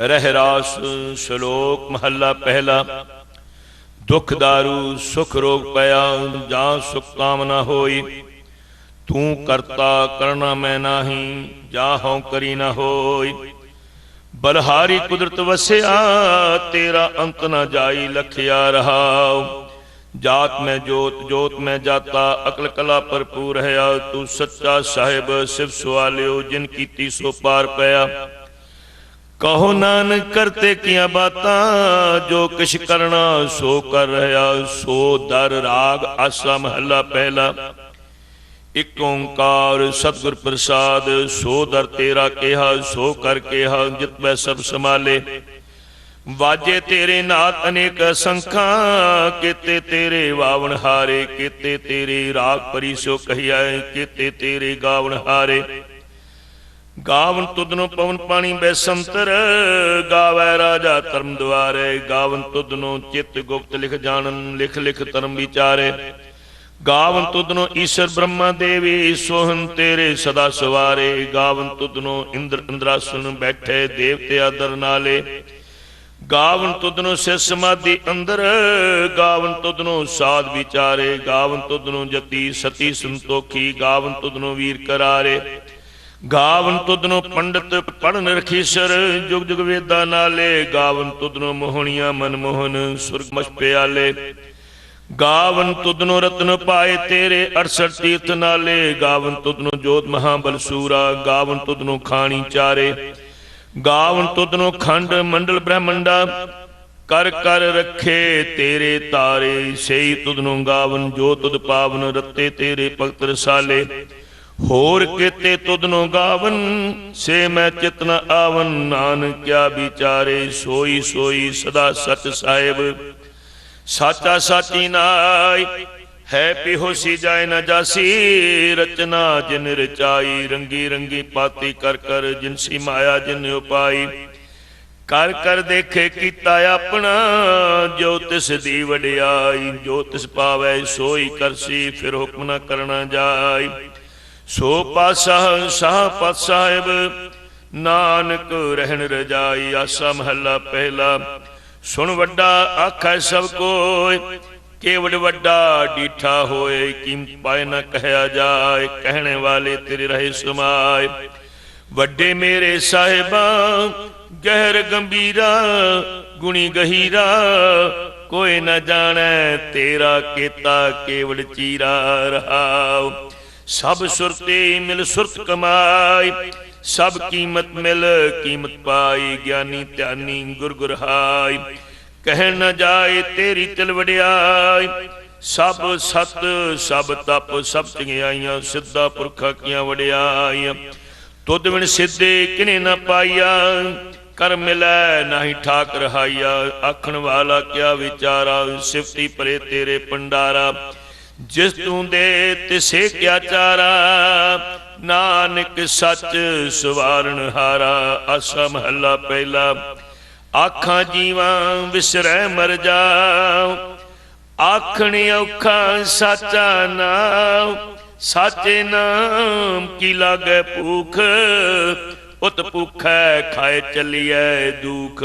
ਰਹਿਰਾਸ ਸ਼ਲੋਕ ਮਹੱਲਾ ਪਹਿਲਾ। ਦੁਖ ਦਾਰੂ, ਸੁਖ ਰੋਗ ਪਿਆ, ਜਾਂ ਸੁਖ ਕਾਮਨਾ ਹੋਈ। ਤੂੰ ਕਰਤਾ ਕਰਨਾ ਮੈਂ ਨਾਹੀ, ਜਾ ਹਉ ਕਰੀ ਨਾ ਹੋਈ। ਬਲਹਾਰੀ ਕੁਦਰਤ ਵਸਿਆ, ਤੇਰਾ ਅੰਤ ਨਾ ਜਾਈ, ਲਖਿਆ ਰਹਾਉ। ਜਾਤ ਮੈਂ ਜੋਤ ਜੋਤ ਮੈਂ ਜਾਤਾ, ਅਕਲ ਕਲਾ ਭਰਪੂਰ ਹੈ। ਤੂੰ ਸੱਚਾ ਸਾਹਿਬ, ਸਿਵ ਸਵਾਲਿਓ, ਜਿਨ ਕੀਤੀ ਸੋ ਪਾਰ ਪਿਆ। ਕਹੋ ਨਾਨਕ ਕਰਤੇ ਕੀਆਂ ਬਾਤਾਂ, ਜੋ ਕਿਛ ਕਰਨਾ ਸੋ ਕਰ ਰਹਾ, ਸੋ ਦਰ ਰਾਗ ਆਸਾ ਮਹੱਲਾ ਪਹਿਲਾ। ਇਕ ਓੰਕਾਰ ਸਤਿਗੁਰ ਪ੍ਰਸਾਦ, ਸੋ ਦਰ ਤੇਰਾ ਕਿਹਾ, ਸੋ ਕਰ ਕਿਹਾ, ਜਿਤ ਮੈਂ ਸਭ ਸਮਾਲੇ ਵਾਜੇ ਤੇਰੇ ਨਾਥ ਅਨੇਕ ਸੰਖਾਂ, ਕੀਤੇ ਤੇਰੇ ਵਾਵਣ ਹਾਰੇ, ਕੀਤੇ ਤੇਰੇ ਰਾਗ ਪਰਿਸ਼ੋ ਸੋ ਕਹਿਆ ਕੀਤੇ ਤੇਰੇ ਗਾਵਣ ਹਾਰੇ। ਗਾਵਨ ਤੁਧਨੋ ਪਵਨ ਪਾਣੀ ਬੈਸੰਤਰ, ਗਾਵੈ ਰਾਜਾ ਧਰਮ ਦੁਆਰੇ, ਗਾਵਨ ਤੁਧਨੋ ਚਿੱਤ ਗੁਪਤ ਲਿਖ ਜਾਣਨ, ਲਿਖ ਲਿਖ ਧਰਮ ਵਿਚਾਰੇ। ਗਾਵਨ ਤੁਧਨੋ ਈਸ਼ਰ ਬ੍ਰਹਮਾ ਦੇਵੀ ਸੋਹਨ ਤੇਰੇ ਸਦਾ ਸਵਾਰੇ। ਗਾਵਨ ਤੁਧਨੋ ਇੰਦਰ ਇੰਦਰਾਸਨ ਬੈਠੇ, ਦੇਵਤੇ ਆਦਰ ਨਾਲੇ। ਗਾਵਨ ਤੁਧਨੋ ਸਿਰ ਸਮਾਧੀ ਅੰਦਰ, ਗਾਵਨ ਤੁਧਨੋ ਸਾਧ ਵਿਚਾਰੇ। ਗਾਵਨ ਤੁਧਨੋ ਜਤੀ, ਸਤੀ ਸੰਤੋਖੀ, ਗਾਵਨ ਤੁਧਨੋ ਵੀਰ ਕਰਾਰੇ। ਗਾਵਨ ਤੁਧਨੋ ਪੰਡਤ ਪੜਨ ਰਖੀਸਰ, ਜੁਗ ਜੁਗ ਵੇਦਾਂ ਨਾਲੇ, ਗਾਵਨ ਤੁਧਨੋ ਮੋਹਣੀਆਂ ਮਨਮੋਹਨ ਸੁਰਗ ਮਛ ਪਿਆਲੇ। ਗਾਵਨ ਤੁਧਨੋ ਰਤਨ ਪਾਏ ਤੇਰੇ 68 ਤੀਰਥ ਨਾਲੇ, ਗਾਵਨ ਤੁਧਨੋ ਜੋਤ ਮਹਾਬਲ ਸੂਰਾ, ਗਾਵਨ ਤੁਧਨੋ ਖਾਣੀ ਚਾਰੇ। ਗਾਵਨ ਤੁਧਨੋ ਖੰਡ ਮੰਡਲ ਬ੍ਰਹਮੰਡਾ, ਕਰ ਕਰ ਰੱਖੇ ਤੇਰੇ ਤਾਰੇ, ਸਈ ਤੁਧਨੋ ਗਾਵਨ ਜੋ ਤੁਧ ਪਾਵਨ ਰੱਤੇ ਤੇਰੇ ਭਗਤ ਰਸਾਲੇ। ਹੋਰ ਕੀਤੇ ਨੂੰ ਗਾਵਨ, ਸੇ ਮੈਂ ਚਿਤ ਆਵਨ। ਨਾਨਕ ਕਿਆ ਵਿਚਾਰੇ, ਸੋਈ ਸੋਈ ਸਦਾ ਸਚ ਸਾਹਿਬ। ਸਾਚਾ ਸਾਚੀ ਨਾਈ, ਹੈ ਪਿਹੋਸੀ ਜਾਏ ਨ ਜਾਸੀ। ਰਚਨਾ ਜਿਨ ਰਚਾਈ, ਰੰਗੀ ਰੰਗੀ ਪਾਤੀ ਕਰ ਕਰ ਜਿਨਸੀ ਮਾਇਆ ਜਿਨ ਉਪਾਈ। ਕਰ ਕਰ ਦੇਖੇ ਕੀਤਾ ਆਪਣਾ, ਜੋ ਤਿਸ ਦੀ ਵਡਿਆਈ। ਜੋ ਤਿਸ ਪਾਵੈ ਸੋਈ ਕਰਸੀ, ਫਿਰ ਹੁਕਮ ਨਾ ਕਰਨਾ ਜਾਈ। ਸੋ ਪਾਤਸ਼ਾਹ, ਸਾਹ ਪਤ ਸਾਹਿਬ, ਨਾਨਕ ਰਹਿਣ ਰਜਾਈ, ਆਸਾ ਮਹੱਲਾ ਪਹਿਲਾ। ਸੁਣ ਵੱਡਾ, ਆਖੈ ਸਭ ਕੋਇ ਕੇਵੜ ਵੱਡਾ ਡੀਠਾ ਹੋਏ ਕੀਮਤ ਪਾਏ ਨਾ ਕਹਿਆ ਜਾਏ, ਕਹਿਣੇ ਵਾਲੇ ਤੇਰੇ ਰਹੇ ਸਮਾਏ। ਵੱਡੇ ਮੇਰੇ ਸਾਹਿਬਾ, ਗਹਿਰ ਗੰਭੀਰਾ, ਗੁਣੀ ਗਹੀਰਾ, ਕੋਈ ਨਾ ਜਾਣੈ ਤੇਰਾ ਕੀਤਾ ਕੇਵਲ ਚੀਰਾ ਰਹਾਉ। ਸਭ ਸੁਰਤੇ ਮਿਲ ਸੁਰਤ ਕਮਾਈ, ਸਭ ਕੀਮਤ ਮਿਲ ਕੀਮਤ ਪਾਈ, ਗਿਆਨੀ ਧਿਆਨੀ ਗੁਰ ਗੁਰਹਾਈ ਕਹਿ ਨ ਜਾਏ ਤੇਰੀ ਤਿਲ ਵਡਿਆਈ, ਸਭ ਸਤ, ਸਭ ਤਪ, ਸਭ ਚੰਗਿਆਈਆਂ, ਸਿੱਧਾ ਪੁਰਖਾ ਕੀਆਂ ਵਡਿਆਈਆਂ। ਤੁਧ ਬਿਨ ਸਿੱਧੇ ਕਿਨੇ ਨਾ ਪਾਈਆ, ਕਰ ਮਿਲੈ ਨਹੀਂ ਠਾਕ ਰਹਾਈਆ ਆਖਣ ਵਾਲਾ ਕਿਆ ਵਿਚਾਰਾ, ਸਿਫਤੀ ਪਰੇ ਤੇਰੇ ਪੰਡਾਰਾ ਜਿਸ ਤੂੰ ਦੇ ਤਿਸੇ ਕਿਆ ਚਾਰਾ, ਨਾਨਕ ਸੱਚ ਸਵਾਰਨ ਹਾਰਾ, ਆਸਾ ਮਹੱਲਾ ਪਹਿਲਾ। ਆਖਾਂ ਜੀਵਾਂ ਵਿਸਰੈ ਮਰ ਜਾਉ, ਆਖਣ ਔਖਾ ਸਾਚਾ ਨਾਮ ਸਾਚੇ ਨਾਮ ਕੀ ਲਾਗੈ ਭੂਖ, ਉਤ ਭੁਖੈ ਖਾਏ ਚੱਲੀਐ ਦੁਖ।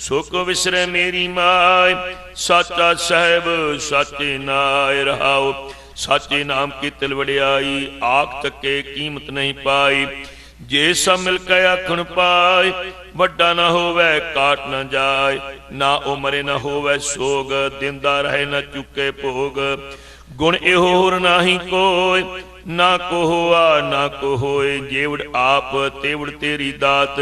ਸੁਖ ਵਿਸਰੈ ਮੇਰੀ ਮਾਇ ਸਾਚਾ ਸਾਹਿਬ, ਸਾਚੇ ਨਾਇ ਰਹਾਉ। ਸਾਚੇ ਨਾਮ ਕੀ ਤਿਲ ਵਡਿਆਈ, ਆਖ ਤੱਕੇ ਕੀਮਤ ਨਹੀਂ ਪਾਈ। ਜੇ ਸਭ ਮਿਲ ਕੇ ਆਖਣ ਪਾਏ ਵੱਡਾ ਨਾ ਹੋਵੇ, ਕਾਟ ਨਾ ਜਾਏ ਨਾ ਉਮਰੇ ਨਾ ਹੋਵੇ ਸੋਗ, ਦਿੰਦਾ ਰਹੇ ਨਾ ਚੁੱਕੇ ਭੋਗ। ਗੁਣ ਇਹੋ ਹੋਰ ਨਾਹੀ ਕੋਈ, ਨਾ ਕੋ ਹੋਆ, ਨਾ ਕੋ ਹੋਏ। ਜੇਵੜ ਆਪ, ਤੇਵੜ ਤੇਰੀ ਦਾਤ।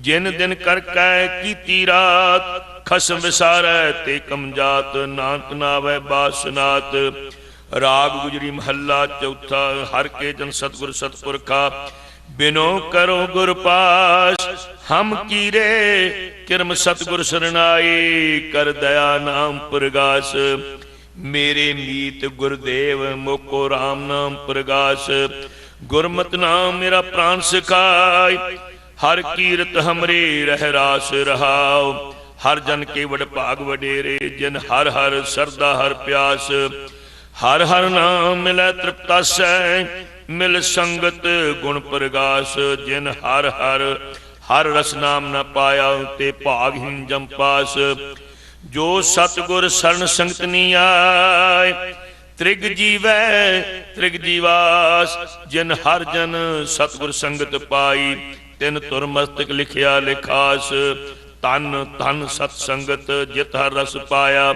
ਜਿਨ ਦਿਨ ਕਰ ਕੈ ਕੀਤੀ ਰਾਤ, ਖਸਮ ਵਿਸਾਰੈ ਤੇ ਕਮਜਾਤ ਨਾਨਕ ਨਾਵੇ ਬਾਸਨਾਤ। ਰਾਗ ਗੁਜਰੀ ਮਹੱਲਾ ਚੌਥਾ, ਹਰ ਕੇ ਜਨ ਸਤਗੁਰ ਸਤਪੁਰਖਾ, ਬਿਨੋ ਕਰੋ ਗੁਰ ਪਾਸ, ਹਮ ਕੀਰੇ, ਕਿਰਮ ਸਤਗੁਰ ਸਰਨਾਈ ਕਰ ਦਇਆ ਨਾਮ ਪ੍ਰਗਾਸ। ਮੇਰੇ ਮੀਤ ਗੁਰਦੇਵ, ਮੋਕੋ RAM ਨਾਮ ਪ੍ਰਗਾਸ। ਗੁਰਮਤ ਨਾਮ ਮੇਰਾ ਪ੍ਰਾਨ ਸਿਖਾਈ ਹਰ ਕੀਰਤ ਹਮਰੇ ਰਹਿ ਰਾਸ ਰਹਾਉ, ਹਰ ਜਨ ਕੇ ਵਡ ਭਾਗ ਵਡੇਰੇ, ਜਿਨ ਹਰ ਹਰ ਸਰਦਾ ਹਰ ਪਿਆਸ। ਹਰ ਹਰ ਨਾਮ ਮਿਲੈ ਤ੍ਰਿਪਤਾਸੈ ਮਿਲ ਸੰਗਤ ਗੁਣ ਪ੍ਰਗਾਸ, ਜਿਨ ਹਰ ਹਰ ਹਰ ਰਸ ਨਾਮ ਨ ਪਾਇਆ ਤੇ ਭਾਗਹੀਨ ਜਮ ਪਾਸ। ਜੋ ਸਤਗੁਰ ਸਰਨ ਸੰਗਤ ਨੀ ਆਏ, ਤ੍ਰਿਗ ਜੀਵੈ, ਤ੍ਰਿਗ ਜੀਵਾਸ, ਜਿਨ ਹਰ ਜਨ ਸਤਗੁਰ ਸੰਗਤ ਪਾਈ ਤਿਨ ਤੁਰ ਮਸਤਕ ਲਿਖਿਆ ਲਿਖਾਸ ਤਨ ਤਨ ਸਤ ਸੰਗਤ ਜਿਤ ਹਰ ਰਸ ਪਾਇਆ।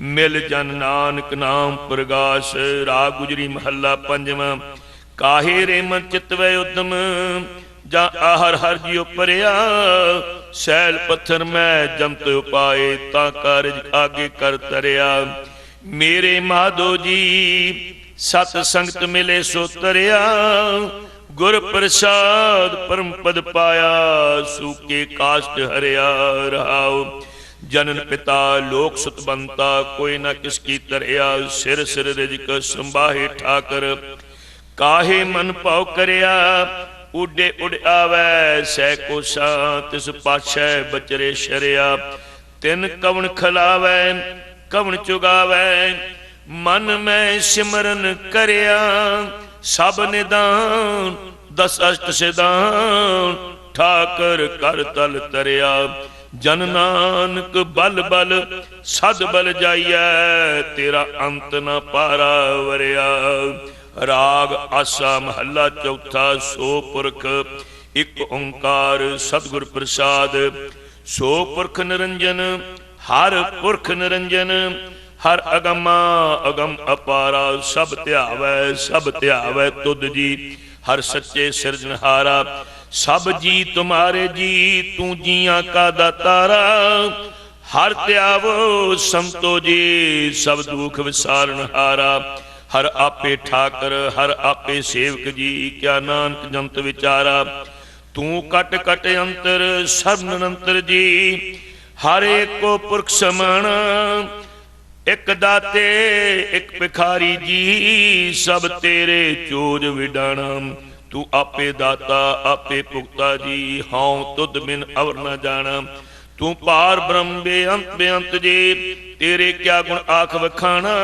ਮਿਲ ਜਨ ਨਾਨਕ ਨਾਮ ਪ੍ਰਗਾਸ ਰਾਗ ਗੁਜਰੀ ਮਹੱਲਾ ਪੰਜਵਾਂ। ਕਾਹੇ ਰੇ ਮਨ ਉਦਮ, ਜਾਂ ਆਹਰ ਹਰ ਜਿਉ ਪਰਿਆ ਸੈਲ ਪੱਥਰ ਮੈਂ ਜਮਤ ਉਪਾਏ, ਤਾਂ ਕਾਰਜ ਆਗੇ ਕਰ ਤਰਿਆ। ਮੇਰੇ ਮਾਧੋ ਜੀ, ਸਤ ਸੰਗਤ ਮਿਲੇ ਸੋ ਤਰਿਆ। ਗੁਰ ਪ੍ਰਸਾਦ ਪਰਮ ਪਦ ਪਾਇਆ, ਸੂਕੇ ਕਾਸ਼ਟ ਹਰਿਆ ਰਹਾਉ। ਜਨਨ ਪਿਤਾ ਲੋਕ ਸੁਤਬੰਤਾ ਕੋਈ ਨਾ ਕਿਸ ਕੀ ਤਰਿਆ, ਸਿਰ ਸਿਰ ਰਿਜਕ ਸੰਭਾਹੇ ਠਾਕਰ। ਕਾਹੇ ਮਨ ਭਾਉ ਕਰਿਆ ਉਡੇ ਉਡ ਆਵੈ ਸਹਿ ਕੋਸਾ ਤਿਸ ਪਾਛੈ ਬਚਰੇ ਸ਼ਰਿਆ। ਤਿਨ ਕਵਣ ਖਲਾਵੈ, ਕਵਣ ਚੁਗਾਵੈ, ਮਨ ਮੈਂ ਸਿਮਰਨ ਕਰਿਆ। ਸਭ ਨਿਦਾਨ, ਦਸ ਅਸ਼ਟ ਸਿਦਾਨ ਠਾਕਰ ਕਰ ਤਲ ਤਰਿਆ। ਜਨ ਨਾਨਕ ਬਲ ਬਲ, ਸਦ ਬਲ ਜਾਈਐ, ਤੇਰਾ ਅੰਤ ਨ ਪਾਰਾ ਵਰਿਆ। ਰਾਗ ਆਸਾ ਮਹੱਲਾ ਚੌਥਾ, ਸੋ ਪੁਰਖ, ਇੱਕ ਓੰਕਾਰ ਸਤਿਗੁਰ ਪ੍ਰਸਾਦ। ਸੋ ਪੁਰਖ ਨਿਰੰਜਨ, ਹਰ ਪੁਰਖ ਨਿਰੰਜਨ ਹਰ ਅਗਮਾ ਅਗਮ ਅਪਾਰਾ ਸਭ ਧਿਆਵੈ ਸਭ ਧਿਆਵੈ ਤੁਧ ਜੀ। ਹਰ ਸੱਚੇ ਸਿਰਜਨਹਾਰਾ ਸਭ ਜੀ ਤੁਮਾਰੇ ਜੀ, ਤੂੰ ਜੀਆਂ ਕਾ ਦਾਤਾਰਾ। ਹਰ ਧਿਆਵੋ ਸੰਤੋ ਜੀ, ਸਭ ਦੁਖ ਵਿਸਾਰਨ ਹਰ ਆਪੇ ਠਾਕਰ, ਹਰ ਆਪੇ ਸੇਵਕ ਜੀ, ਕਿਆ ਨਾਨਕ ਜੰਤ ਵਿਚਾਰਾ। ਤੂੰ ਕਟ ਕਟ ਅੰਤਰ ਸਭ ਨਿਰੰਤਰ ਜੀ। ਹਰ ਏਕੋ ਪੁਰਖ ਸਮਾਨ ਇੱਕ ਦਾਤੇ, ਇੱਕ ਭਿਖਾਰੀ ਜੀ, ਸਭ ਤੇਰੇ ਚੋਜ ਵਿਡਾਣਾ। ਤੂੰ ਆਪੇ ਦਾਤਾ, ਆਪੇ ਭੁਗਤਾ ਜੀ, ਹਉ ਤੁਧ ਬਿਨ ਅਵਰ ਨ ਜਾਣਾ। ਤੂੰ ਪਾਰ ਬ੍ਰਹਮ ਬੇਅੰਤ ਬੇਅੰਤ ਜੀ, ਤੇਰੇ ਕਿਆ ਗੁਣ ਆਖ ਵਖਾਣਾ।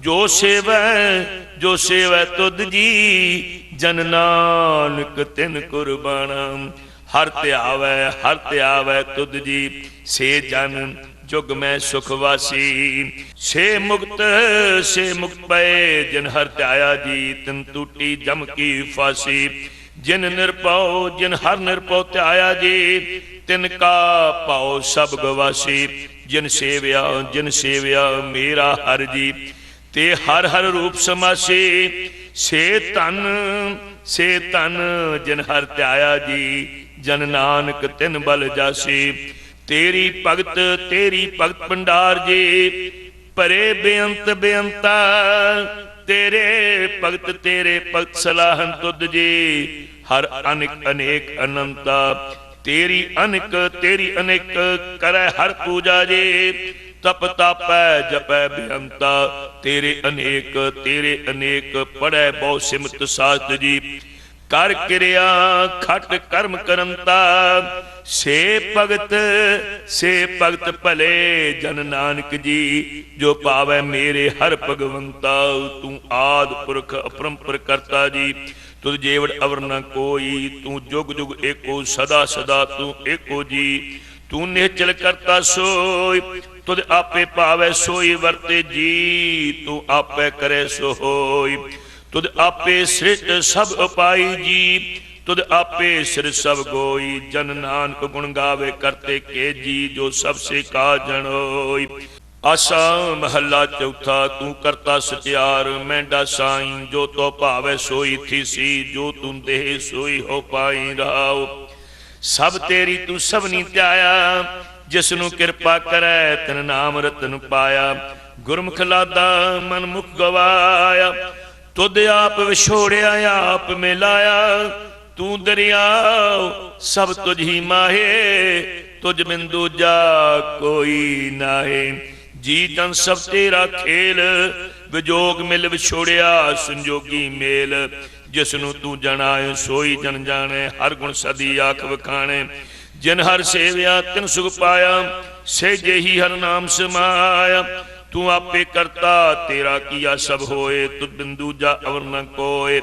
ਜੋ ਸੇਵੈ ਜੋ ਸੇਵੈ ਤੁਧ ਜੀ, ਜਨ ਨਾਨਕ ਤਿਨ ਕੁਰਬਾਨਾ ਹਰ ਧਿਆਵੈ ਹਰ ਧਿਆਵੈ ਤੁਧ ਜੀ, ਸੇ ਜਨ ਜੁਗ ਮੈਂ ਸੁਖ ਵਾਸੀ। ਸੇ ਮੁਕਤ ਸੇ ਮੁਕਤ ਪਏ, ਜਿਨ ਹਰ ਧਿਆਇਆ ਜੀ ਤਿਨ ਟੂਟੀ ਜਮ ਕੀ ਫਾਸੀ। ਜਿਨ ਨਿਰਪਉ ਜਿਨ ਹਰ ਨਿਰਪਉ ਧਿਆਇਆ ਜੀ, ਤਿਨ ਕਾ ਪਾਉ ਸਭ ਗਵਾਸੀ। ਜਿਨ ਸੇਵਿਆ ਜਿਨ ਸੇਵਿਆ ਮੇਰਾ ਹਰ ਜੀ, ਤੇ ਹਰ ਹਰ ਰੂਪ ਸਮਾਸੀ। ਸੇ ਤਨ ਸੇ ਤਨ ਜਿਨ ਹਰ ਧਿਆਇਆ ਜੀ, ਜਨ ਨਾਨਕ ਤਿਨ ਬਲ ਜਾਸੀ। ਤੇਰੀ ਭਗਤ ਤੇਰੀ ਭਗਤ ਭੰਡਾਰ ਜੀ, ਭਰੇ ਬੇਅੰਤ ਬੇਅੰਤਾ, ਤੇਰੇ ਭਗਤ ਤੇਰੇ ਭਗਤ ਸਲਾਹਨ ਤੁਧ ਜੀ, ਹਰ ਅਨੇਕ ਅਨੇਕ ਅਨੰਤਾ, ਤੇਰੀ ਅਨੇਕ ਤੇਰੀ ਅਨੇਕ ਕਰੈ ਹਰ ਪੂਜਾ ਜੀ, ਤਪ ਤਾਪੈ ਜਪੈ ਬੇਅੰਤਾ, ਤੇਰੇ ਅਨੇਕ ਤੇਰੇ ਅਨੇਕ ਪੜੈ ਬਹੁ ਸਿਮਤ ਸਾਸਤ ਜੀ, ਕਰ ਕਿਰਿਆ, ਖਟ ਕਰਮ ਕਰੰਤਾ ਸੇ ਭਗਤ ਸੇ ਭਗਤ ਭਲੇ ਜਨ ਨਾਨਕ ਜੀ, ਜੋ ਪਾਵੈ ਮੇਰੇ ਹਰ ਭਗਵੰਤਾ, ਤੂੰ ਆਦ ਪੁਰਖ ਅਪਰੰਪਰ ਕਰਤਾ ਜੀ। ਤੁਧ ਜੇਵੜ ਅਵਰ ਨ ਕੋਈ, ਤੂੰ ਜੁਗ ਜੁਗ ਏਕੋ, ਸਦਾ ਸਦਾ ਤੂੰ ਏਕੋ ਜੀ। ਤੂੰ ਨਿਹਚਲ ਕਰਤਾ ਸੋਈ ਤੁਧ ਆਪੇ ਪਾਵੈ ਸੋਈ ਵਰਤੇ ਜੀ, ਤੂੰ ਆਪੇ ਕਰੇ ਸੋ ਹੋਈ ਤੁਧ ਆਪੇ ਸ੍ਰਿਸ਼ਟ ਸਭ ਉਪਾਈ ਜੀ ਤੁਧ ਆਪੇ ਸਿਰ ਸਭ ਗੋਈ, ਜਨ ਨਾਨਕ ਗੁਣ ਗਾਵੇ ਕਰਤੇ ਕੇ ਜੀ, ਜੋ ਸਭ ਸੇ ਕਾ ਜਣੋਈ ਆਸਾ ਮਹੱਲਾ ਚੌਥਾ, ਤੂੰ ਕਰਤਾ ਸਤਿਆਰ ਮੈਂਡਾ ਸਾਈਂ, ਜੋ ਤੋ ਭਾਵੇ ਸੋਈ ਥੀਸੀ ਜੋ ਤੂੰ ਦੇਹ ਸੋਈ ਹੋ ਪਾਈ ਰਾਉ ਸਭ ਤੇਰੀ ਤੂੰ ਸਭਨੀ ਧਿਆਇਆ ਜਿਸ ਨੂੰ ਕਿਰਪਾ ਕਰੈ, ਤਨ ਨਾਮ ਰਤਨ ਪਾਇਆ। ਗੁਰਮੁਖ ਲਾਦਾ ਮਨ ਮੁਖ ਗਵਾਇਆ, ਤੁਧ ਆਪ ਵਿਛੋੜਿਆ, ਆਪ ਮਿਲਾਇਆ। ਤੂੰ ਦਰਿਆ ਸਭ ਤੁਝ ਹੀ ਮਾਹੇ, ਤੁਝ ਬਿਨ ਦੂਜਾ ਕੋਈ ਨਾਹੀ। ਜੀ ਜਨ ਸਭ ਤੇਰਾ ਖੇਲ, ਵਿਜੋਗ ਮਿਲ ਵਿਛੋੜਿਆ ਸੰਜੋਗੀ ਮੇਲ। ਜਿਸ ਨੂੰ ਤੂੰ ਜਣਾਏ, ਸੋਈ ਜਨ ਜਾਣੇ, ਹਰ ਗੁਣ ਸਦੀ ਆਖ ਵਖਾਣੇ। ਜਿਨ ਹਰ ਸੇਵਿਆ, ਤਿਨ ਸੁਖ ਪਾਇਆ, ਸੇ ਜਿਹੀ ਹਰ ਨਾਮ ਸਮਾਇਆ। ਤੂੰ ਆਪੇ ਕਰਤਾ, ਤੇਰਾ ਕੀਆ ਸਭ ਹੋਏ, ਤੁਧ ਬਿੰਦੂ ਜਾ ਅਵਰ ਨ ਕੋਏ।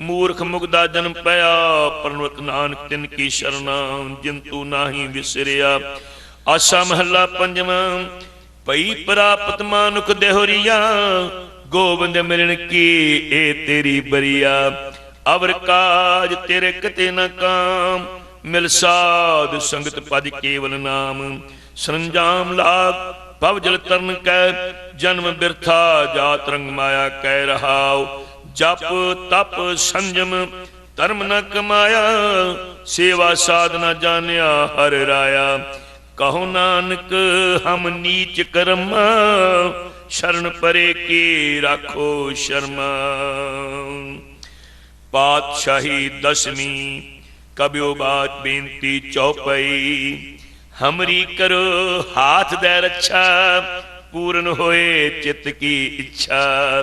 ਮੂਰਖ ਮੁਗਦਾ ਜਨਮ ਪਿਆ ਪਰਨਵਤ ਨਾਨਕ ਤਿਨ ਕੀ ਸ਼ਰਨਾ ਜਿਨ ਨਾਹੀ ਵਿਸਰਿਆ। ਆਸਾ ਮਹੱਲਾ ਪੰਜਵਾਂ ਪਈ ਪ੍ਰਾਪਤ ਮਾਨੁਖ ਦੇਹਰੀਆ, ਗੋਬਿੰਦ ਮਿਲਣ ਕੀ ਏ ਤੇਰੀ ਬਰੀਆ। ਅਵਰ ਕਾਜ ਤੇਰੇ ਕਿਤੇ ਨਾ ਕਾਮ, ਮਿਲ ਸਾਧ ਸੰਗਤ ਪਦ ਕੇਵਲ ਨਾਮ। ਸਰੰਜਾਮ ਲਾਗ, ਭਵ ਜਲ ਤਰਨ ਕੈ, ਜਨਮ ਬਿਰਥਾ, ਜਾਤ ਰੰਗ ਮਾਇਆ ਕਹਿ ਰਹਾਉ। ਜਪ, ਤਪ, ਸੰਜਮ, ਧਰਮ ਨ ਕਮਾਇਆ, ਸੇਵਾ ਸਾਧਨਾ ਜਾਣਿਆ, ਹਰ ਰਾਇਆ। ਕਹੋ ਨਾਨਕ, ਹਮ ਨੀਚ ਕਰਮ, ਸ਼ਰਨ ਪਰੇ ਕੀ ਰਾਖੋ ਸ਼ਰਮਾ। ਪਾਤਸ਼ਾਹੀ ਦਸਵੀਂ, ਕਬਿਓ ਬਾਤ ਬੇਨਤੀ ਚੌਪਈ, ਹਮਰੀ ਕਰੋ, ਹਾਥ ਦੇ ਰੱਛਾ, ਪੂਰਨ ਹੋਏ ਚਿੱਤ ਕੀ ਇੱਛਾ।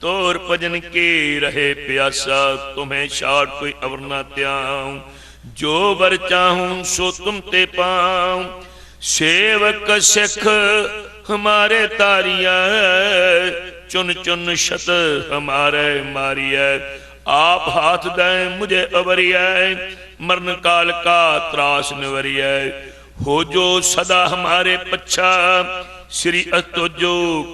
ਤੋਰ ਭਜਨ ਕੇ ਰਹੇ ਪਿਆਸਾ? ਤੁਮੇ ਛਾੜ ਕੋਈ ਅਵਰ ਨਾ ਤਿਆਉ ਜੋ ਵਰ ਚਾਹੂੰ, ਸੋ ਤੁਮ ਤੇ ਪਾਉ। ਸੇਵਕ ਸਿੱਖ ਹਮਾਰੇ ਤਾਰੀਆ ਚੁਨ ਚੁਨ ਸ਼ਤ ਹਮਾਰੇ ਮਾਰੀਐ। ਆਪ ਹਾਥ ਦੇ ਮੁਝੇ ਅਵਰਿਐ, ਮਰਨ ਕਾਲ ਕਾ ਤਰਾਸ ਨਿਵਰਿਐ। ਹੋ ਜੋ ਸਦਾ ਹਮਾਰੇ ਪੱਛਾ, ਸ੍ਰੀ ਅਤੋ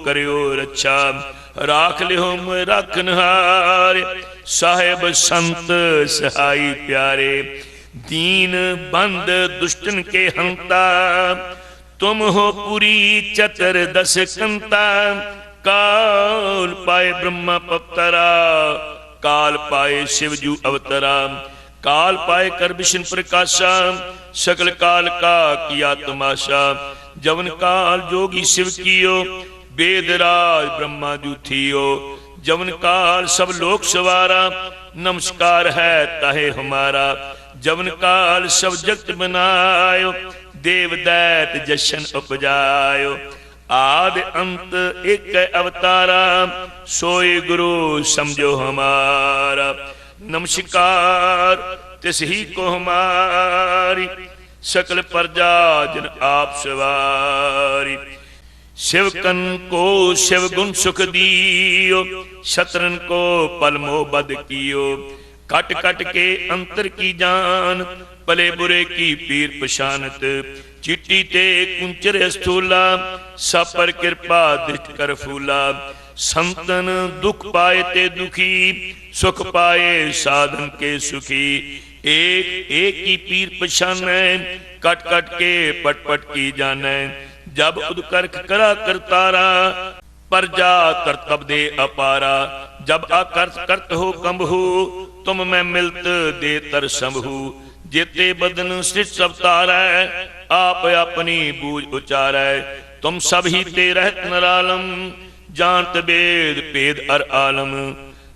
ਕਰਿਓ ਰੱਛਾ। ਰਾਖ ਲਿਓ ਮੈਂ ਰੱਖਨਹਾਰ ਸਾਹਿਬ ਸੰਤ ਸਹਾਈ ਪਿਆਰੇ, ਦੀਨ ਬੰਦ ਦੁਸ਼ਟਨ ਕੇ ਹੰਤਾ। ਤੁਮ ਹੋ ਪੁਰੀ ਚਤਰ ਦਸ ਕੰਤਾ। ਕਾਲ ਪਾਏ ਬ੍ਰਹਮਾ ਪਵਤਰਾ, ਕਾਲ ਪਾਏ ਸ਼ਿਵ ਜੂ ਅਵਤਰਾ। ਕਾਲ ਪਾਏ ਕਰ ਵਿਸ਼ਨ ਪ੍ਰਕਾਸ਼ਾ ਸਕਲ ਕਾਲ ਕਾ ਕੀਆ ਤਮਾਸ਼ਾ। ਜਵਨ ਕਾਲ ਜੋਗੀ ਸ਼ਿਵ ਵੇਦ ਰਾਜ ਬ੍ਰਹਮਾ ਜੂਥੀਓ ਜਵਨ ਕਾਲ ਸਭ ਲੋਕ ਸਵਾਰਾ, ਨਮਸਕਾਰ ਹੈ ਤਹੇ ਹਮਾਰਾ, ਜਵਨ ਕਾਲ ਸਭ ਜਗਤ ਬਨਾਇਓ ਦੇਵ ਦੈਤ ਜਸ਼ਨ ਉਪਜਾਇਓ। ਆਦ ਅੰਤ ਇੱਕ ਅਵਤਾਰਾ, ਸੋਈ ਗੁਰੂ ਸਮਝੋ ਹਮਾਰਾ। ਨਮਸਕਾਰ, ਤਿਸ ਹੀ ਕੋ ਹਮਾਰੀ, ਸਕਲ ਪਰਜਾ ਜਨ ਆਪ ਸਵਾਰੀ। आप सवारी शिवकन को शिव गुण सुख दियो शत्रन को पलमो बद कियो कट कट के अंतर की जान भले बुरे की पीर पशानत चिट्टी ते कुंचर स्थूला सब पर कृपा दृष्ट कर फूला संतन दुख पाए ते दुखी सुख पाए साधन के सुखी एक एक की पीर पछानै कट कट के पट पट की जानै ਜਬ ਉਦਕਰਖ ਕਰਾ ਕਰਤਾਰਾ ਪਰਜਾ ਕਰਤਬ ਦੇ ਅਪਾਰਾ। ਜਬ ਆਕਰਤ ਕਰਤ ਹੋ ਕੰਬਹੂ, ਤੁਮ ਮੈਂ ਮਿਲਤ ਦੇ ਤਰ ਸੰਭੂ ਜੇਤੇ ਬਦਨ ਸ੍ਰਿਤ ਸਭ ਤਾਰੈ ਆਪ ਆਪਣੀ ਬੂਝ ਉਚਾਰੈ। ਤੁਮ ਸਭ ਹੀ ਤੇ ਰਹਿਤ ਨਰਾਲਮ, ਜਾਣਤ ਬੇਦ ਭੇਦ ਅਰ ਆਲਮ।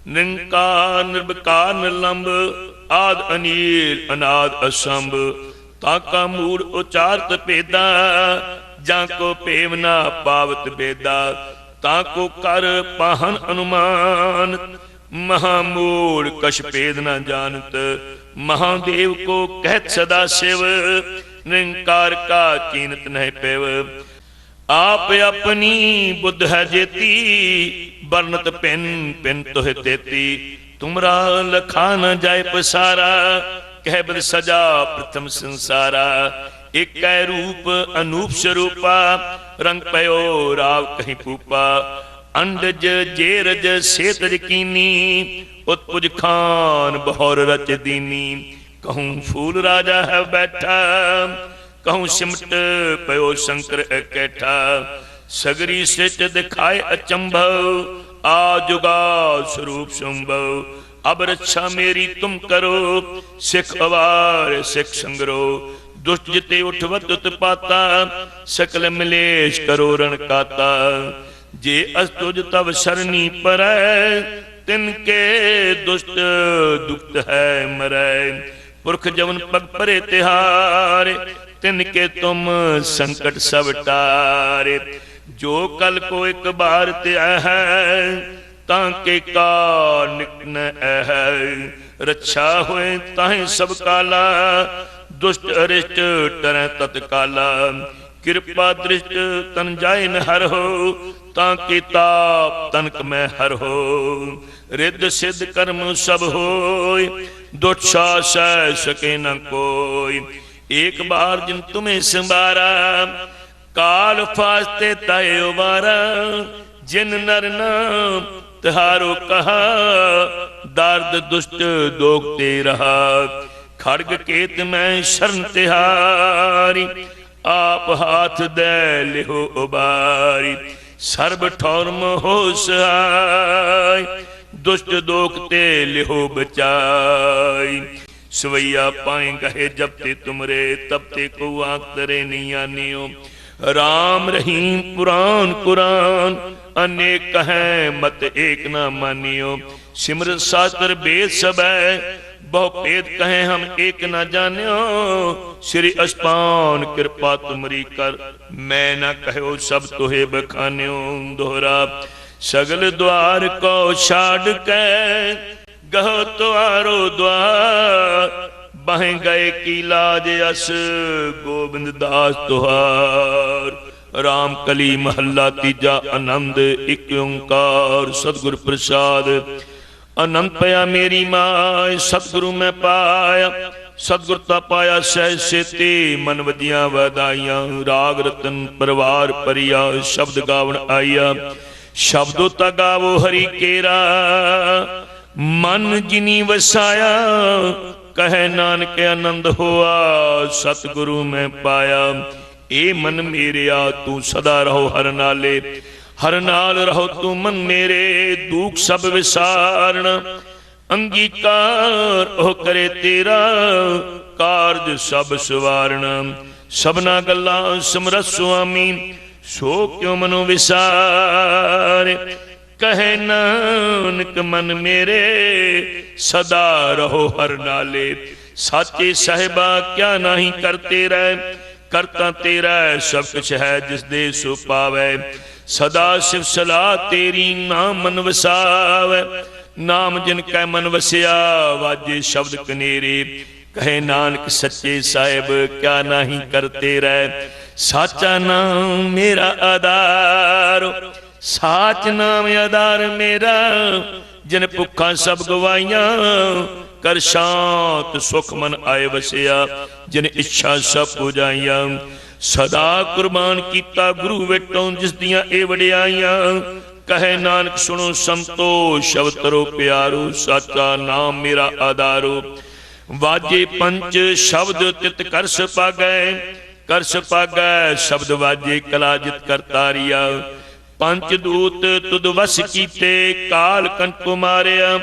ਨਿੰਕਾਰ ਨਿਰਭਕਾਰ ਨਿਰਲੰਬ, ਆਦ ਅਨੀਲ ਅਨਾਦ ਅਸੰਭ। ਤਾਂ ਕਾ ਮੂੜ ਉਚਾਰਤ ਭੇਦਾ, ਜਾਂ ਕੋ ਭੇਵ ਨਾ ਪਾਵਤ ਬੇਦਾ, ਤਾਂ ਕੋ ਕਰ ਪਾਹਨ ਅਨੁਮਾਨ। ਮਹਾਮੂੜ ਕਛ ਭੇਦ ਨਾ ਜਾਣਤ ਮਹਾਦੇਵ ਕੋ ਕਹਿਤ ਸਦਾ ਸਿਵ, ਨਿੰਕਾਰ ਕਾ ਚੀਨਤ ਨਹਿ ਪੈਵ। ਆਪ ਆਪਣੀ ਬੁੱਧ ਹੈ ਜੇਤੀ ਬਰਨਤ ਪਿੰਨ ਪਿੰਨ ਤੋਹਿ ਤੇਤੀ। ਤੁਮਰਾ ਲਖਾ ਨ ਜਾਏ ਪਸਾਰਾ ਕਹਿ ਬਲ ਸਜਾ ਪ੍ਰਥਮ ਸੰਸਾਰਾ, ਇਕੈ ਰੂਪ ਅਨੂਪ ਸਰੂਪਾ, ਰੰਗ ਪਇਓ ਰਾਵ ਕਹੀਂ ਪੂਪਾ। ਅੰਡਜ ਜੇਰਜ ਸੇਤ ਯਕੀਨੀ ਉਤਪੁਜ ਖਾਨ ਬਹੁਰ ਰਚ ਦੀਨੀ। ਕਹੂੰ ਫੂਲ ਰਾਜਾ ਹੈ ਬੈਠਾ, ਕਹੂੰ ਸਿਮਟ ਪਇਓ ਸ਼ੰਕਰ ਇਕੱਠਾ। ਸਗਰੀ ਸਿਚ ਦਿਖਾਏ ਅਚੰਭਵ, ਆ ਜੁਗਾ ਸਰੂਪ ਸੰਭਵ। ਅਬ ਰੱਛਾ ਮੇਰੀ ਤੁਮ ਕਰੋ, ਸਿੱਖ ਅਵਾਰ, ਸਿੱਖ ਸੰਗਰੋ। ਦੁਸ਼ਟ ਜਿਤੇ ਉਠਵਤ ਉਤਪਾਤਾ ਸਕਲ ਮਲੇਸ਼ ਕਰੋ ਰਣ ਕਾਤਾ। ਜੇ ਅਸ ਤੁਜ ਤਵ ਸਰਨੀ ਪਰੈ, ਤਿਨ ਕੇ ਦੁਸ਼ਟ ਦੁਖਤ ਹੈ ਮਰੈ। ਪੁਰਖ ਜਵਨ ਪਗ ਪਰੇ ਤਿਹਾਰੇ, ਤਿਨ ਕੇ ਤੁਮ ਸੰਕਟ ਸਭ ਟਾਰੇ। ਜੋ ਕਲ ਕੋ ਇੱਕ ਬਾਰ ਤੇ ਹੈ ਤਾਂ ਕੇ ਕਾ ਨਿਕਨ ਹੈ ਰੱਛਾ ਹੋਏ ਤਾਹੇ ਸਭ ਕਾਲਾ। ਦੁਸ਼ਟ ਅਰਿਸ਼ਟ ਟਰੈ ਤਤਕਾਲਾ ਕਿਰਪਾ ਦ੍ਰਿਸ਼ਟ ਤਨ ਜਾਇ ਨ ਹਰ ਹੋ, ਤਾਂ ਕੀ ਤਾਪ ਤਨਕ ਮੈਂ ਹਰ ਹੋ। ਰਿੱਧ ਸਿੱਧ ਕਰਮ ਸਭ ਹੋਇ, ਦੁਖ ਸਹਿ ਸਕੇ ਨ ਕੋਈ। ਏਕ ਬਾਰ ਜਿਨ ਤੁਮੇ ਸੰਭਾਰਾ, ਕਾਲ ਫਾਸਤੇ ਤੈ ਉਬਾਰਾ ਜਿਨ ਨਰ ਨਾਮ ਤਿਹਾਰੋ ਕਹਾ, ਦਰਦ ਦੁਸ਼ਟ ਦੋਖਤੇ ਰਹਾ। ਖੜਗ ਕੇਤ ਮੈਂ ਸ਼ਰਨ ਤਿਹਾਰੀ, ਆਪ ਹਾਥ ਦੇ ਲਿਹੋ ਉਬਾਰੀ। ਸਰਬ ਠੌਰਮ ਹੋ ਦੁਸ਼ਟ ਦੋਖ ਤੇ ਲਿਹੋ ਬਚਾਈ। ਸਵਈਆ ਪਾਏ ਕਹੇ ਜਬ ਤੇ ਤੁਮਰੇ ਤਬ ਤੇ ਕੋ ਆਖ ਤਰੇ ਨਹੀਂ ਆਨਿਓ ਰਾਮ ਰਹੀਮ ਪੁਰਾਨ ਕੁਰਾਨ ਅਨੇਕ ਕਹੈ ਮਤ ਏਕ ਨਾ ਮਾਨਿਓ ਸਿਮਰ ਸਾਸਤਰ ਬੇਦ ਸਬੈ ਬਹੁ ਭੇਦ ਕਹੇ ਹਮ ਏਕ ਨਾ ਜਾਣਿਓ ਸ੍ਰੀ ਅਸਪਾਨ ਕਿਰਪਾ ਤੁਮਰੀ ਕਰ ਮੈਂ ਨਾ ਕਹਿਓ ਸਭ ਤੋਹੇ ਬਖਾਨਿਓ ਦੋਹਰਾ ਸਗਲ ਦਵਾਰ ਕੋ ਛਾੜ ਕੇ ਗਹ ਤੁਆਰੋ ਦਵਾਰ ਬਹਿ ਗਏ ਕੀ ਲਾਜ ਅਸ ਗੋਬਿੰਦ ਦਾਸ ਤੁਹਾਰ ਰਾਮ ਕਲੀ ਮਹੱਲਾ ਤੀਜਾ ਆਨੰਦ, ਇੱਕ ਓੰਕਾਰ ਸਤਿਗੁਰ ਪ੍ਰਸਾਦ। ਅਨੰਦ ਪਿਆ ਮੇਰੀ ਮਾਇ ਸਤਿਗੁਰੂ ਮੈਂ ਪਾਇਆ। ਸਤਿਗੁਰ ਤਾ ਪਾਇਆ ਸਹਿ ਸੇਤੀ, ਮਨ ਵਜੀਆਂ ਵਧਾਈਆਂ। ਰਾਗ ਰਤਨ ਪਰਵਾਰ ਪਰਿਆ ਸ਼ਬਦ ਗਾਵਣ ਆਇਆ ਸ਼ਬਦੋ ਤਾ ਗਾਵੋ ਹਰੀ ਕੇਰਾ, ਮਨ ਜਿਨੀ ਵਸਾਇਆ, ਕਹੈ ਨਾਨਕ ਆਨੰਦ ਹੋਆ, ਸਤਿਗੁਰੂ ਮੈਂ ਪਾਇਆ। ਏ ਮਨ ਮੇਰਿਆ, ਤੂੰ ਸਦਾ ਰਹੋ ਹਰ ਨਾਲੇ। ਹਰ ਨਾਲ ਰਹੋ ਤੂੰ ਮਨ ਮੇਰੇ, ਦੁੱਖ ਸਭ ਵਿਸਾਰਣ। ਅੰਗੀਕਾਰ ਉਹ ਕਰੇ ਤੇਰਾ, ਕਾਰਜ ਸਭ ਸਵਾਰਣ। ਸਭਨਾ ਗੱਲਾਂ ਸਮਰਥ ਸੁਆਮੀ, ਸੋ ਕਿਉ ਮਨੋ ਵਿਸਾਰੇ? ਕਹੇ ਨਾਨਕ ਮਨ ਮੇਰੇ, ਸਦਾ ਰਹੋ ਹਰ ਨਾਲੇ। ਸਾਚੇ ਸਹਿਬਾ, ਕਿਆ ਨਹੀਂ ਕਰਤੇ ਰਹਿ? ਕਰਤਾ ਤੇਰਾ ਸਭ ਕੁਛ ਹੈ ਜਿਸ ਦੇ ਸੋ ਪਾਵੇ। ਸਦਾ ਸਿਵ ਸਲਾਹ ਤੇਰੀ ਨਾਮ ਮਨ ਵਸਾਵੇ ਨਾਮ ਜਿਨ ਕੈ ਮਨ ਵਸਿਆ ਵਾਜੇ ਸ਼ਬਦ ਕਨੇਰੇ। ਕਹੇ ਨਾਨਕ ਸੱਚੇ ਸਾਹਿਬ, ਕਿਆ ਨਹੀਂ ਕਰਤੇ ਰਹਿ ਸਾਚਾ ਨਾਮ ਮੇਰਾ ਆਧਾਰ। ਸਾਚ ਨਾਮ ਆਧਾਰ ਮੇਰਾ। ਜਿਨ ਭੁੱਖਾਂ ਸਭ ਗਵਾਈਆਂ ਕਰ ਸ਼ਾਂਤ ਸੁਖ ਮਨ ਆਏ ਵਸਿਆ, ਜਿਨ ਇੱਛਾ ਸਭ ਪੁਜਾਈਆਂ ਸਦਾ ਕੁਰਬਾਨ ਕੀਤਾ ਗੁਰੂ ਵੇਟੋਂ, ਜਿਸ ਦੀਆਂ ਇਹ ਵਡਿਆਈਆਂ। ਕਹੇ ਨਾਨਕ, ਸੁਣੋ ਸੰਤੋ ਸ਼ਬਦ ਤਰੋ ਪਿਆਰੋ, ਸਾਚਾ ਨਾਮ ਮੇਰਾ ਆਧਾਰੋ। ਵਾਜੇ ਪੰਜ ਸ਼ਬਦ ਤਿਤ ਕਰਸ ਪਾਗੈ ਕਰਸ ਪਾਗੈ, ਸ਼ਬਦ ਵਾਜੇ ਕਲਾ ਜਿਤ ਕਰਤਾਰੀਆ ਪੰਜ ਦੂਤ ਤੁਧ ਵਸ ਕੀਤੇ, ਕਾਲ ਕੰਟ ਮਾਰਿਆ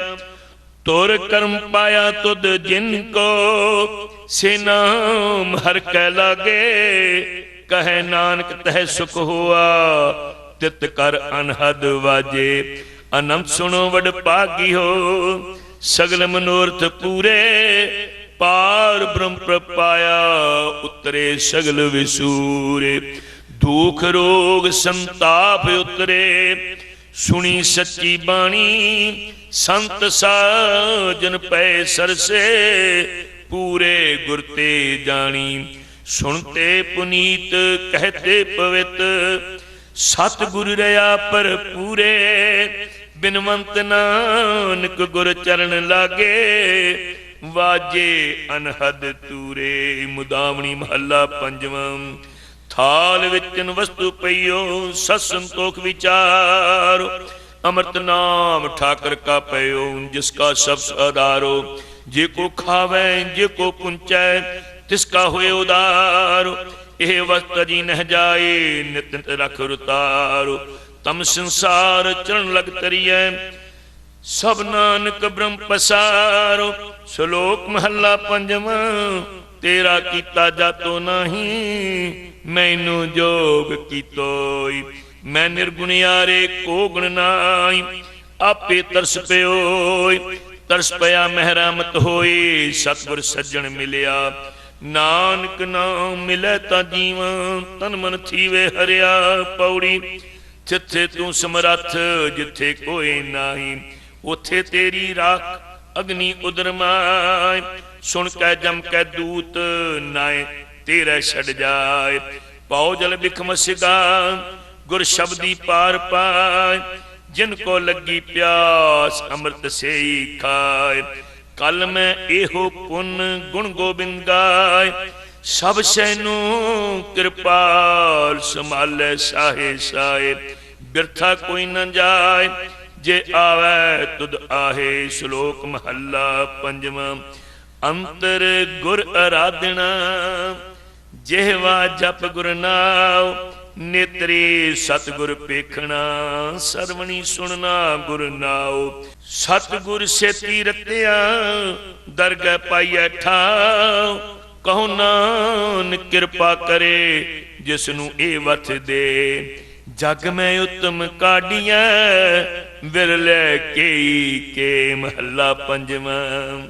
ਤੁਰ ਕਰਮ ਪਾਇਆ ਤੁਧ ਜਿਨ ਕੋ ਸੇ ਨਾਮ ਹਰ ਕੈ ਲਾਗੇ। ਕਹੈ ਨਾਨਕ ਤਹਿ ਸੁਖ ਹੋਆ, ਤਿਤ ਕਰ ਅਨਹਦ ਵਾਜੇ। ਅਨੰਤ ਸੁਣੋ ਵਡ ਭਾਗੀ ਹੋ ਸਗਲ ਮਨੋਰਥ ਪੂਰੇ। ਪਾਰ ਬ੍ਰਹਮ ਪ੍ਰਪਾਇਆ ਉਤਰੇ ਸਗਲ ਵਿਸੂਰੇ। ਦੁਖ ਰੋਗ ਸੰਤਾਪ ਉਤਰੇ। ਸੁਣੀ ਸੱਚੀ ਬਾਣੀ ਸੰਤ ਸਾਜਨ ਪੈ ਸਰਸੇ, ਪੂਰੇ ਗੁਰ ਤੇ ਜਾਣੀ। ਸੁਣਤੇ ਪੁਨੀਤ ਕਹਤੇ ਪਵਿੱਤ ਸਤ ਗੁਰ ਰਿਆ ਪਰ ਪੂਰੇ ਬਿਨਵੰਤ ਨਾਨਕ ਗੁਰ ਚਰਨ ਲਾਗੇ, ਵਾਜੇ ਅਨਹਦ ਤੂਰੇ। ਮੁਦਾਵਣੀ ਮਹੱਲਾ ਪੰਜਵਾਂ। ਥਾਲ ਵਿੱਚਨ ਵਸਤੂ ਪਈਓ, ਸਤ ਸੰਤੋਖ ਵਿਚਾਰ। ਅੰਮ੍ਰਿਤ ਨਾਮ ਠਾਕਰ ਕਾ ਪਇਓ, ਜਿਸ ਕਾ ਸਭ ਆਧਾਰੋ ਜੇ ਕੋ ਖਾਵੇ, ਜੇ ਕੋ ਪੁੰਚੈ, ਤਿਸ ਕਾ ਇਹ ਵਸਤ ਜੀ ਨਹਿ ਜਾਏ, ਨਿਤ ਨਿਤ ਰਖ ਰੁਤਾਰੋ। ਤਮ ਸੰਸਾਰ ਚਰਨ ਲਗ ਤਰੀਐ, ਸਭ ਨਾਨਕ ਬ੍ਰਹਮ ਪਸਾਰੋ। ਸ਼ਲੋਕ ਮਹੱਲਾ ਪੰਜਵਾਂ ਤੇਰਾ ਕੀਤਾ ਜਾਤੋ ਨਹੀਂ, ਮੈਨੂੰ ਜੋਗ ਕੀਤੋਈ। ਮੈਂ ਨਿਰਗੁਣਿਆਰੇ ਕੋ ਗੁਣ ਨਾਈ ਆਪੇ ਤਰਸ ਪਿਓਈ ਤਰਸ ਪਿਆ ਮਹਿਰਮਤ ਹੋਈ ਸਤਿਗੁਰ ਸੱਜਣ ਮਿਲਿਆ। ਨਾਨਕ ਨਾਮ ਮਿਲੇ ਤਾਂ ਜੀਵਾਂ, ਤਨ ਮਨ ਥੀਵੇ ਹਰਿਆ ਪੌੜੀ। ਜਿੱਥੇ ਤੂੰ ਸਮਰੱਥ, ਜਿੱਥੇ ਕੋਈ ਨਹੀਂ, ਉਥੇ ਤੇਰੀ ਰਾਖ ਅਗਨੀ ਉਦਰਮਾਏ ਸੁਣ ਕੈ ਜਮ ਕੈ ਦੂਤ, ਨਾਏ ਤੇਰੇ ਛੱਡ ਜਾਏ। ਪਾਉ ਜਲ ਬਿਖਮ ਸਿਗਾ ਗੁਰ ਸ਼ਬਦੀ ਪਾਰ ਪਾਏ, ਜਿਨ ਕੋ ਲੱਗੀ ਪਿਆਸ ਅੰਮ੍ਰਿਤ ਸੇਈ ਖਾਏ। ਕਲ ਮੈਂ ਇਹੋ ਪੁੰਨ ਗੁਣ ਗੋਬਿੰਦ ਗਾਏ, ਸਭ ਸੈ ਨੂੰ ਕਿਰਪਾਲ ਸੰਭਾਲੇ ਸਾਹੇ ਸਾਏ। ਬਿਰਥਾ ਕੋਈ ਨਾ ਜਾਏ, ਜੇ ਆਵੇ ਤੁਧ ਆਹੇ ਸ਼ਲੋਕ ਮਹੱਲਾ ਪੰਜਵਾਂ। ਅੰਤਰ ਗੁਰ ਅਰਾਧਣਾ ਜਿਹਵਾ ਜਪ ਗੁਰਨਾਮ ਨੇਤਰੇ ਸਤਗੁਰ ਪੇਖਣਾ, ਸਰਵਣੀ ਸੁਣਨਾ ਗੁਰ ਨਾਉ। ਸਤਗੁਰ ਸੇਤੀ ਰਤਿਆ, ਦਰਗਹਿ ਪਾਈਐ ਠਾਉ ਕਹੋ ਨਾਨਕ ਕਿਰਪਾ ਕਰੇ ਜਿਸ ਨੂੰ ਇਹ ਵਥ ਦੇ। ਜਗ ਮੈਂ ਉਤਮ ਕਾਢੀਐ, ਵਿਰਲੇ ਕੇਈ ਕੇ ਮਹੱਲਾ ਪੰਜਵਾਂ।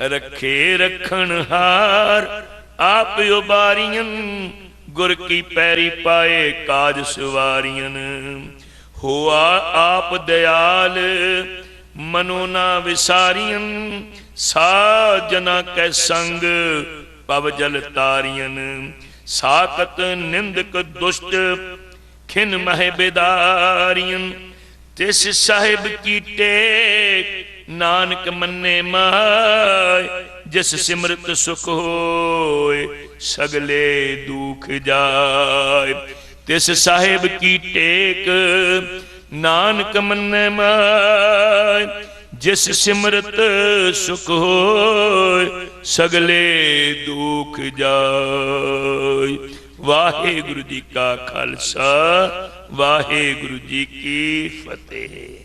ਰੱਖੇ ਰਖਣ ਹਾਰ, ਆਪ ਉਬਾਰੀਆਂ ਗੁਰ ਕੀ ਪੈਰੀ ਪਾਏ ਕਾਜ ਸਵਾਰੀਆਂ। ਹੋਆ ਆਪ ਦਿਆਲ, ਮਨੋ ਨਾ ਵਿਸਾਰੀਆਂ। ਸਾਜਨਾ ਕੈ ਸੰਗ, ਪਵ ਜਲ ਤਾਰੀਆਂ। ਸਾਕਤ ਨਿੰਦਕ ਦੁਸ਼ਟ, ਖਿਨ ਮਹਿ ਬੇਦਾਰੀਆਂ। ਤਿਸ ਸਾਹਿਬ ਕੀ ਟੇਕ ਨਾਨਕ ਮੰਨੇ ਮਾਇ ਜਿਸ ਸਿਮਰਤ ਸੁਖ ਹੋਏ। ਸਗਲੇ ਦੁਖ ਜਾਏ। ਤਿਸ ਸਾਹਿਬ ਕੀ ਟੇਕ, ਨਾਨਕ ਮੰਨੇ ਮਾਇ ਜਿਸ ਸਿਮਰਤ ਸੁਖ ਹੋਏ, ਸਗਲੇ ਦੁਖ ਜਾਏ। ਵਾਹਿਗੁਰੂ ਜੀ ਕਾ ਖਾਲਸਾ, ਵਾਹਿਗੁਰੂ ਜੀ ਕੀ ਫਤਿਹ।